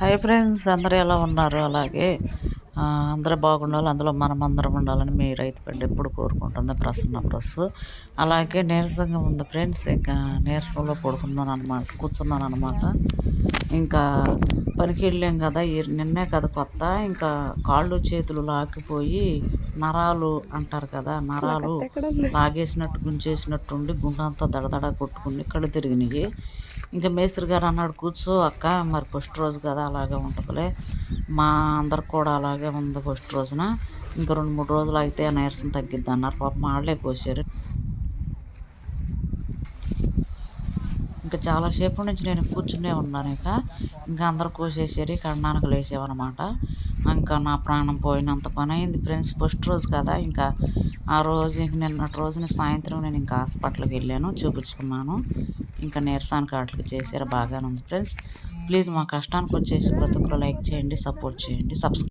Hi friends అందరూ ఎలా ఉన్నారు? అలాగే అందరూ బాగుండాలి అందులో మనం అందరం ఉండాలని మీ రైతు బిడ్డ ఎప్పుడు కోరుకుంటుంది ప్రసన్న ప్రెస్ అలాగే నీరసంగా ఉంది ఫ్రెండ్స్ ఇంకా నీరసంలో పడుకున్నాను అనమాట కూర్చున్నాను అనమాట ఇంకా పనికి వెళ్ళాం కదా నిన్నే కదా కొత్త ఇంకా కాళ్ళు చేతులు లాగిపోయి నరాలు అంటారు కదా నరాలు లాగేసినట్టు గుంచేసినట్టు ఉండి గుండంతా దడదడ కొట్టుకుని కళ్ళు తిరిగినాయి. ఇంకా మేస్త్రి గారు అన్నాడు కూర్చో అక్క మరి ఫస్ట్ రోజు కదా అలాగే ఉంటుందిలే. మా అందరికి కూడా అలాగే ఉంది ఫస్ట్ రోజున. ఇంకా రెండు మూడు రోజులు అయితే నీరసం తగ్గిద్ది అన్నారు పాప వాళ్ళే పోసారు ఇంకా చాలాసేపు నుంచి నేను కూర్చునే ఉన్నాను ఇక. ఇంకా అందరు కోసేసారు ఇక అన్నానికి ఇంకా నా ప్రాణం పోయినంత పని అయింది ఫ్రెండ్స్ ఫస్ట్ రోజు కదా. ఇంకా ఆ రోజు ఇంక నిన్నటి రోజున సాయంత్రం నేను ఇంకా హాస్పిటల్కి వెళ్ళాను చూపించుకున్నాను. ఇంకా నీరసానికి వాటికి చేశారు బాగానే ఉంది ఫ్రెండ్స్. ప్లీజ్ మా కష్టానికి వచ్చేసి ప్రతి ఒక్కరు లైక్ చేయండి సపోర్ట్ చేయండి సబ్స్క్రైబ్